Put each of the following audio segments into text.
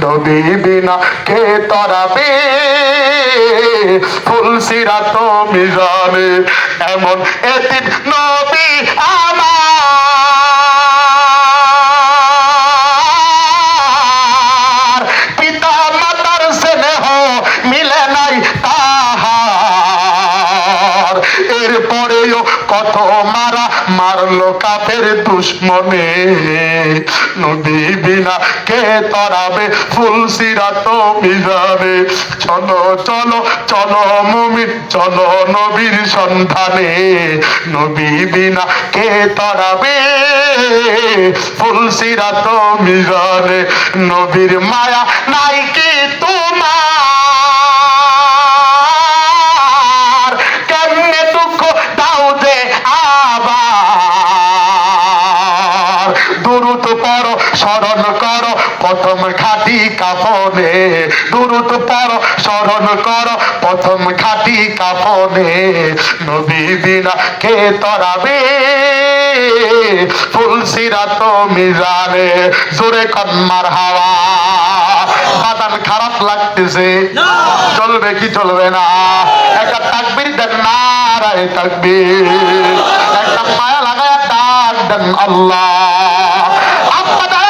নবী বিনা কে তরাবে? ফুলসিরা তো মিজানে এমন এদিন নবী আমার এরপরেও কত মারা মারলো কাফের দুশ্মনে। নদী বিনা কে তরাবে? ফুলসিরা তো মিজানে চলো চলো চলো মুমিন, চলো নবীর সন্ধানে। নবী বিনা কে তরাবে? ফুলসিরা তো মিজানে নবীর মায়া নাই কি তোমার? স্মরণ করো প্রথম খাটি কাপনে দুরুত পর স্মরণ করো প্রথম খাটি কাপনে নবী বিনা কে তরাবে? ফুলসিরা তো মিজানে জোরে কন্মার হাওয়া বাদান খারাপ লাগতেছে। চলবে কি চলবে না? একটা তাকবির দেন না রায় তাকবির। একটা মায়া লাগায় ডাক দেন আল্লাহ। আপনারা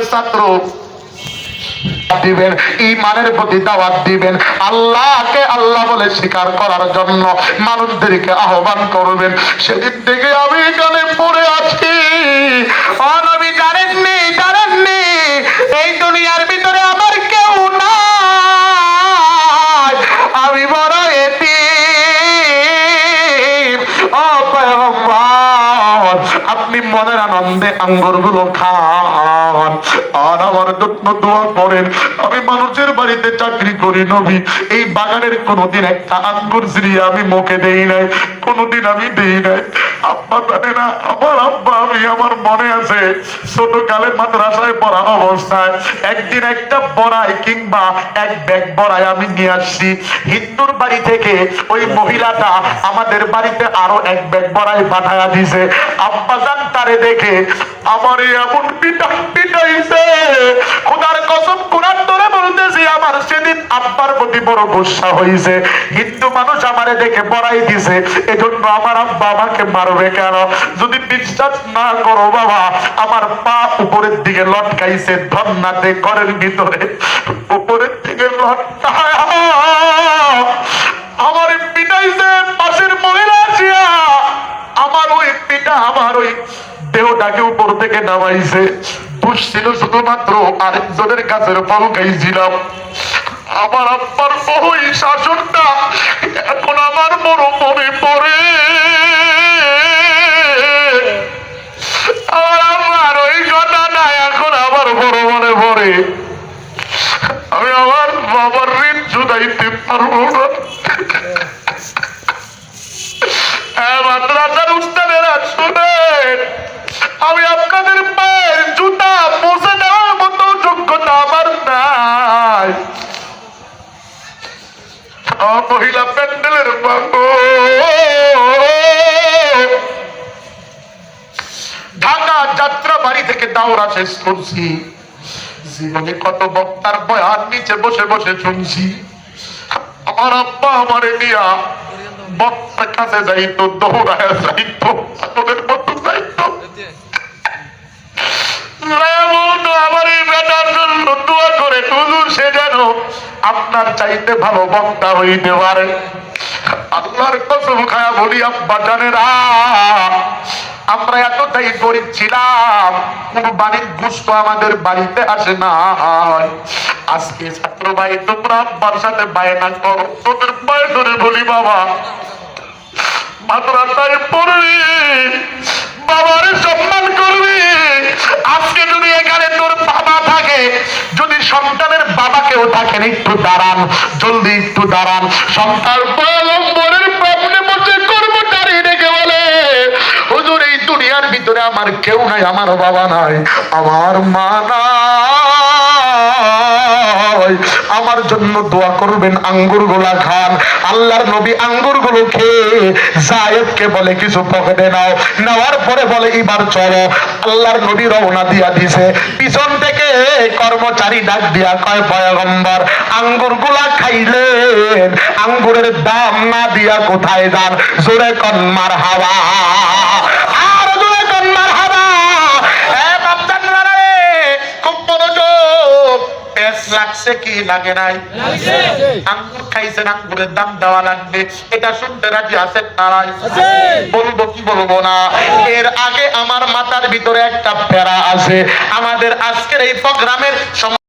কতগুলো ছাত্র। দিবেন ইমানের প্রতি দাওয়াত দিবেন। আল্লাহকে আল্লাহ বলে স্বীকার করার জন্য মানুষদেরকে আহ্বান করবেন। সেদিন থেকে আমি এখানে পড়ে আছি। জানেননি জানেননি। আঙ্গুর খান। আর আমার জন্য দোয়া করেন আমি মানুষের বাড়িতে চাকরি করি, নবী। এই বাগানের কোনোদিন একটা আঙ্গুর সিরিয়া আমি মুখে দেই নাই, কোনোদিন আমি দেই নাই। আব্বা জানে না, আমার আব্বা আমি, আমার মনে আছে ছোট কালে মাদ্রাসায় পড়া অবস্থায় একদিন একটা বড়াই কিংবা এক ব্যাগ বড়াই আমি নিয়ে আসছি। হিন্দুর বাড়ি থেকে ওই মহিলাটা আমাদের বাড়িতে আরও এক ব্যাগ বড়াই পাঠায়া দিছে। আব্বা জান তারে দেখে, আমার এমন পিটা পিটাইছে খোদার কসম কোরআন ধরে বলতেছি, আমার সেদিন আব্বার বড় গুসা হিন্দু মানুষ আমারে দেখে বড়াই দিছে, এজন্য আমার আব্বা আমাকে মারবে কেন? যদি বিশ্বাস না করো বাবা, আমার পা উপরের দিকে লটকাইছে ঘরের ভিতরে। উপরের দিকে আমার পিটাইছে পাশের মহিলা আমার ওই পিটা আমার ওই দেহটাকে উপর থেকে নামাইছে। দোষ ছিল শুধুমাত্র আরেকজনের কাছে ফল খাইছিলাম আমার আব্বার ওই শাসনটা এখন আমার বড় মনে পড়ে। আমার ওই কথাটা এখন আমার বড় মনে পড়ে। আমি আমার বাবার ঋণ জুদাইতে পারব না। হ্যাঁ, মাদ্রাসার আমি মহিলা প্যান্ডেলের বাবু। ঢাকা যাত্রা বাড়ি থেকে দাওরা শেষ করছি। জীবনে কত বক্তার বয়ান নিচে বসে বসে শুনছি। আমার আব্বা আমারে নিয়া বক্তার কাছে যাইতো, দৌড়ায় যাইতো তোদের মতো যাইতো। আমার এই বেটার জন্য দোয়া করে, হুজুর সে যেন আপনার চাইতে ভালো বক্তা হইতে পারে। আল্লাহর কসম খায়া বলি, আব্বা জানেরা, আমরা এতটাই গরিব ছিলাম, কোন বাড়ির গুস্ত আমাদের বাড়িতে আসে না আজকে ছাত্র ভাই, তোমরা আব্বার সাথে বায়না করো, তোদের পায়ে ধরে বলি, বাবা, মাদ্রাসায় পড়বি, বাবার সম্মান করবি আজকে যদি এখানে তোর বাবা থাকে যদি সন্তানের বাবা কেউ থাকেন একটু দাঁড়ান, জলদি একটু দাঁড়ান। সন্তান পয়গম্বরের প্রশ্নে বসে কর্মচারী ডেকে বলে, হুজুর, এই দুনিয়ার ভিতরে আমার কেউ নাই, আমার বাবা নাই, আমার মা নাই। আমার জন্য দোয়া করবেন আঙ্গুরগুলা খান। আল্লাহর নবী আঙ্গুরগুলো খেয়ে জায়েদকে বলে, কিছু পকেটে নাও। নেওয়ার পরে বলে, এবার চলো। আল্লাহর নবী রওনা দিয়া দিছে। পিছন থেকে কর্মচারী ডাক দিয়া কয় পয়গম্বর, আঙ্গুরগুলা খাইলেন, আঙ্গুরের দাম না দিয়া কোথায় যান? জোরে কন্মার হাওয়া। লাগছে কি লাগে নাই? আঙ্গুর খাইছেন আঙ্গুরের দাম দেওয়া লাগবে। এটা শুনতে রাজি আছেন তারাই বলব কি বলব না? এর আগে আমার মাথার ভিতরে একটা প্যারা আছে। আমাদের আজকের এই প্রোগ্রামের